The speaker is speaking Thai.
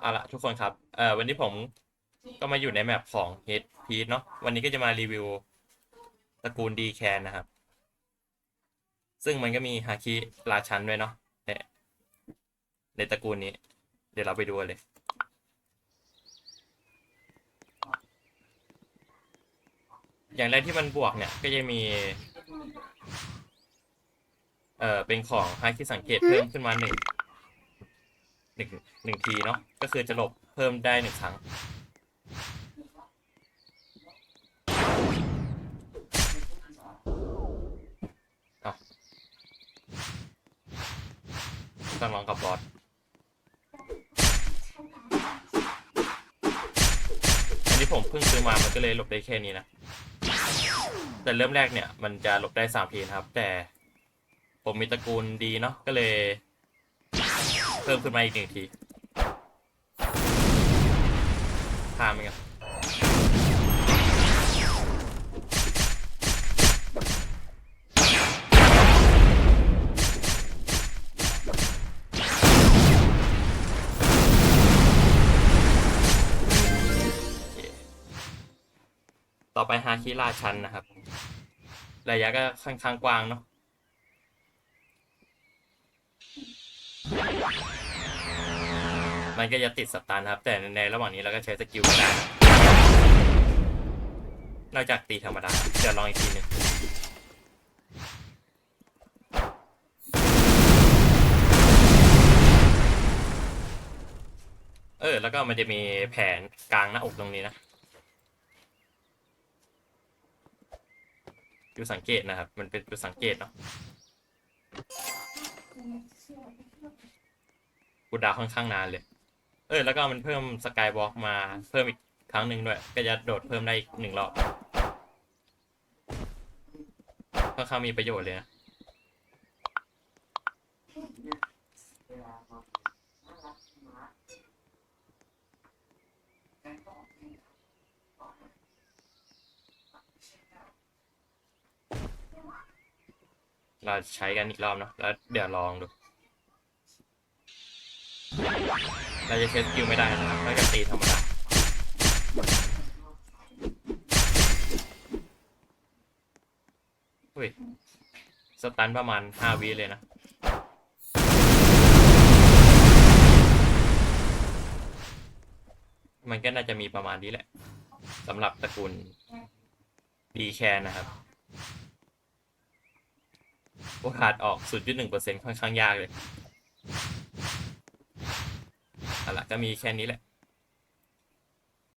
เอาละทุกคนครับ เอ่อวันนี้ผมก็มาอยู่ในแมปของ Head p e เนาะวันนี้ก็จะมารีวิวตระกูลดีแคนนะครับ ซึ่งมันก็มีฮาคิราชันด้วยเนาะในในตระกูลนี้ เดี๋ยวเราไปดูกันเลย อย่างแรกที่มันบวกเนี่ย ก็จะมี เอ่อเป็นของฮาคิสังเกตเพิ่มขึ้นมาหนึ่ง หนึ่งหนึ่งทีเนาะก็คือจะหลบเพิ่มได้หนึ่งครั้ง ต้องลองกับบอสอันนี้ผมเพิ่งซื้อมามันก็เลยหลบได้แค่นี้นะ แต่เริ่มแรกเนี่ย มันจะหลบได้สามทีนะครับ แต่ผมมีตระกูลดีเนาะก็เลย เพิ่มขึ้นมาอีกหนึ่งทีพามันกันต่อไปฮาคิราชันนะครับ ระยะก็ค่อนข้างกว้างเนาะ มันก็จะติดสตันครับ แต่ในระหว่างนี้เราก็ใช้สกิลไม่ได้นะนอกจากตีธรรมดาเดี๋ยวลองอีกทีหนึงเออ แล้วก็มันจะมีแผนกลางหน้าอกตรงนี้นะจุดสังเกตนะครับ มันเป็นจุดสังเกตเนาะ กูดาวค่อนข้างนานเลย เออ แล้วก็มันเพิ่มสกายวอล์กมาเพิ่มอีกครั้งหนึ่งด้วย ก็จะโดดเพิ่มได้อีกหนึ่งรอบค่อนข้างมีประโยชน์เลยนะ เราใช้กันอีกรอบเนาะแล้วเดี๋ยวลองดู เราจะใช้สกิลไม่ได้นะครับเราจะตีธรรมดาอุ้ยสตันประมาณห้าวิเลยนะมันก็น่าจะมีประมาณนี้แหละสำหรับตระกูลดีแคนนะครับ โอกาสออก 0.1%ค่อนข้างยากเลยเอาละก็มีแค่นี้แหละ